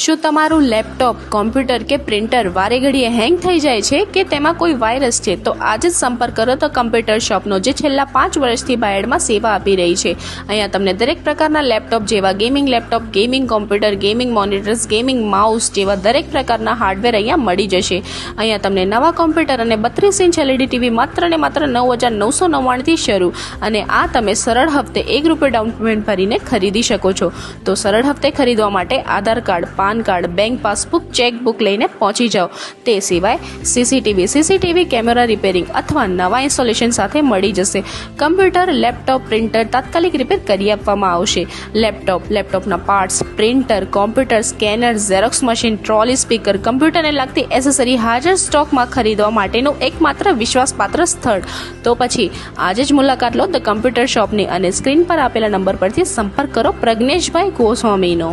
શું તમારું laptop, computer કે પ્રિન્ટર વારે ઘડીએ હેંગ થઈ જાય છે કે તેમાં કોઈ વાયરસ છે? તો આજે જ સંપર્ક કરો તો કમ્પ્યુટર શોપનો જે છેલ્લા પાંચ વર્ષથી બાયડમાં સેવા આપી રહી છે. અહીંયા તમને દરેક પ્રકારના લેપટોપ જેવા gaming laptop gaming computer gaming monitors gaming mouse જેવા દરેક પ્રકારના હાર્ડવેર અહીંયા મળી જશે. અહીંયા તમને નવા કોમ્પ્યુટર અને બત્રીસ ઇંચ એલઈડી ટીવી માત્ર ને માત્ર નવ હજાર નવસો નવ્વાણુંથી શરૂ. અને આ તમે સરળ હપ્તે એક રૂપિયા ડાઉન પેમેન્ટ ભરીને ખરીદી શકો છો. તો સરળ હપ્તે ખરીદવા માટે Aadhaar card PAN card, bank passbook, chequebook લઈને પહોંચી જાઓ. તે સિવાય સીસીટીવી સીસીટીવી કેમેરા રિપેરિંગ અથવા નવા ઇન્સ્ટોલેશન સાથે મળી જશે. કમ્પ્યુટર, લેપટોપ, પ્રિન્ટર તાત્કાલિક રિપેર કરી આપવામાં આવશે. Laptop, લેપટોપના parts, printer, computer scanner, xerox machine, trolley speaker, કમ્પ્યુટરને લાગતી એસેસરી હાજર સ્ટોકમાં ખરીદવા માટેનું એકમાત્ર વિશ્વાસપાત્ર સ્થળ. તો પછી આજે જ મુલાકાત લો ધ કમ્પ્યુટર શોપની અને સ્ક્રીન પર આપેલા નંબર પરથી સંપર્ક કરો પ્રજ્ઞેશભાઈ ગોસ્વામીનો.